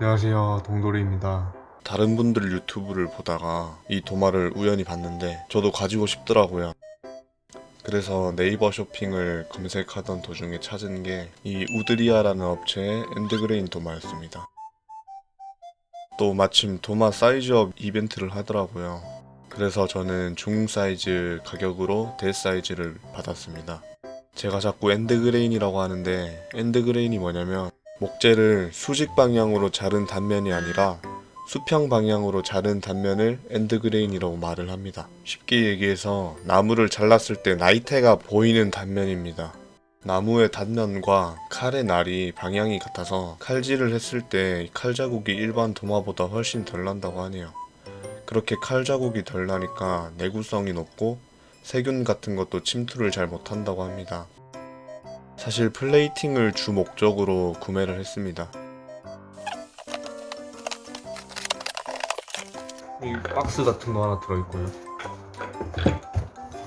안녕하세요 동돌이입니다 다른 분들 유튜브를 보다가 이 도마를 우연히 봤는데 저도 가지고 싶더라고요. 그래서 네이버 쇼핑을 검색하던 도중에 찾은 게 이 우드리아라는 업체의 엔드그레인 도마였습니다. 또 마침 도마 사이즈업 이벤트를 하더라고요. 그래서 저는 중 사이즈 가격으로 대 사이즈를 받았습니다. 제가 자꾸 엔드그레인이라고 하는데 엔드그레인이 뭐냐면 목재를 수직 방향으로 자른 단면이 아니라 수평 방향으로 자른 단면을 엔드그레인이라고 말을 합니다. 쉽게 얘기해서 나무를 잘랐을 때 나이테가 보이는 단면입니다. 나무의 단면과 칼의 날이 방향이 같아서 칼질을 했을 때 칼 자국이 일반 도마보다 훨씬 덜 난다고 하네요. 그렇게 칼 자국이 덜 나니까 내구성이 높고 세균 같은 것도 침투를 잘 못한다고 합니다. 사실 플레이팅을 주 목적으로 구매를 했습니다. 이 박스 같은 거 하나 들어있고요.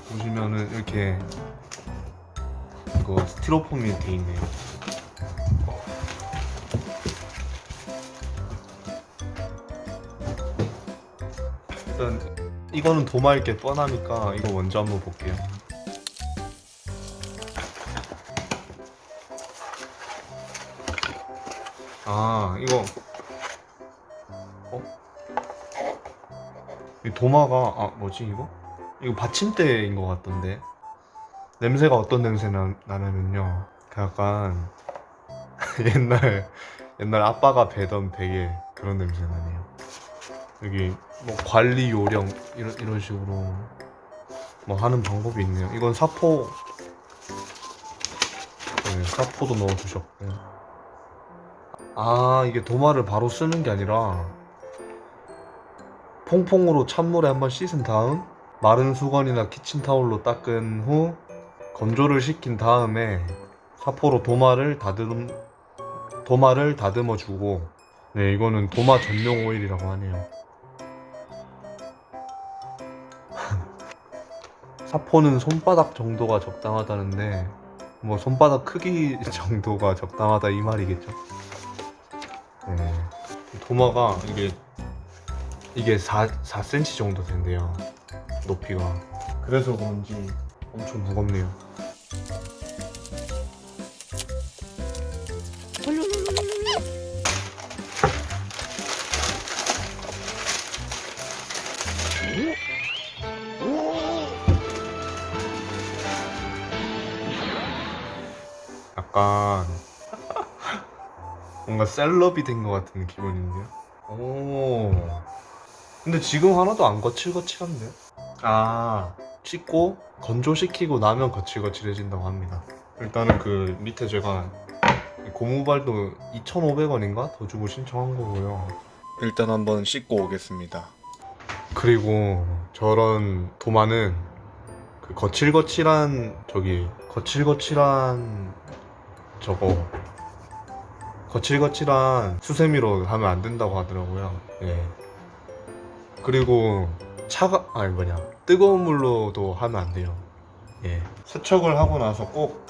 보시면은 이렇게 이거 스티로폼이 돼 있네요. 일단 이거는 도마일 게 뻔하니까 이거 먼저 한번 볼게요 아 이거. 이 도마가 아 뭐지 이거? 이거 받침대인 것 같던데. 냄새가 어떤 냄새 나, 나냐면요. 그 약간 옛날 옛날 아빠가 배던 베개 그런 냄새 나네요. 여기 뭐 관리 요령 이런 이런 식으로 뭐 하는 방법이 있네요. 이건 사포. 네, 사포도 넣어주셨고 아 이게 도마를 바로 쓰는 게 아니라 퐁퐁으로 찬물에 한번 씻은 다음 마른 수건이나 키친타올로 닦은 후 건조를 시킨 다음에 사포로 도마를 다듬 도마를 다듬어 주고 네 이거는 도마 전용 오일이라고 하네요. 사포는 손바닥 정도가 적당하다는데 뭐 손바닥 크기 정도가 적당하다 이 말이겠죠. 네. 도마가 이게 이게 4, 4cm 정도 된대요. 높이가. 그래서 그런지 엄청 무겁네요. 약간 뭔가 셀럽이 된 것 같은 기분인데요 오 근데 지금 하나도 안 거칠거칠한데? 아, 씻고 건조시키고 나면 거칠거칠해진다고 합니다. 일단은 그 밑에 제가 고무발도 2,500원인가 더 주고 신청한 거고요. 일단 한번 씻고 오겠습니다. 그리고 저런 도마는 그 거칠거칠한 저기 거칠거칠한 저거 거칠거칠한 수세미로 하면 안 된다고 하더라고요. 예. 그리고 차가 아니 뭐냐 뜨거운 물로도 하면 안 돼요. 예. 세척을 하고 나서 꼭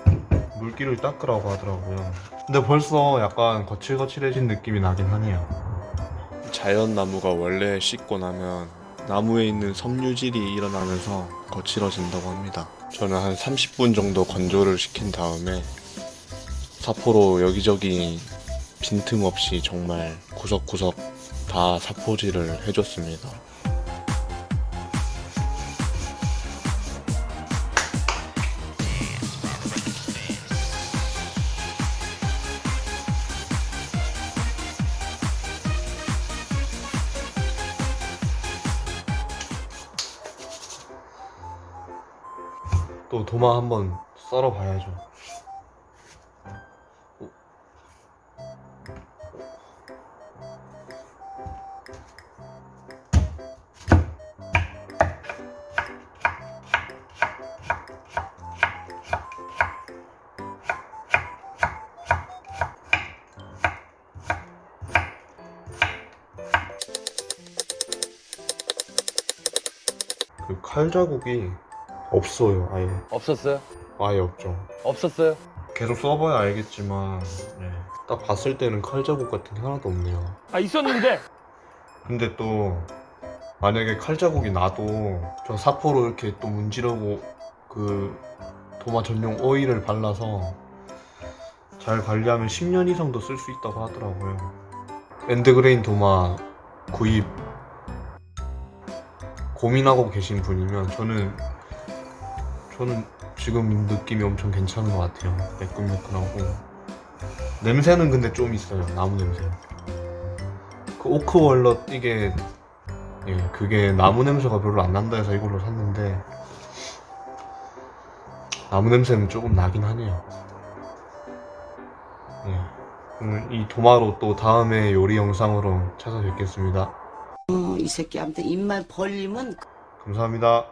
물기를 닦으라고 하더라고요. 근데 벌써 약간 거칠거칠해진 느낌이 나긴 하네요. 자연 나무가 원래 씻고 나면 나무에 있는 섬유질이 일어나면서 거칠어진다고 합니다. 저는 한 30분 정도 건조를 시킨 다음에 사포로 여기저기 빈틈없이 정말 구석구석 다 사포질을 해줬습니다. 또 도마 한번 썰어 봐야죠. 칼 자국이 없어요, 아예. 없었어요? 아예 없죠. 없었어요? 계속 써봐야 알겠지만 네. 딱 봤을 때는 칼 자국 같은 게 하나도 없네요. 아 있었는데 근데 또 만약에 칼 자국이 나도 저 사포로 이렇게 또 문지르고 그 도마 전용 오일을 발라서 잘 관리하면 10년 이상도 쓸 수 있다고 하더라고요. 엔드그레인 도마 구입 고민하고 계신 분이면 저는 저는 지금 느낌이 엄청 괜찮은 것 같아요. 매끈매끈하고 냄새는 근데 좀 있어요. 나무 냄새. 그 오크 월넛 이게 예 그게 나무 냄새가 별로 안 난다 해서 이걸로 샀는데 나무 냄새는 조금 나긴 하네요. 예. 그럼 이 도마로 또 다음에 요리 영상으로 찾아뵙겠습니다. 어, 이 새끼 아무튼 입만 벌리면 감사합니다.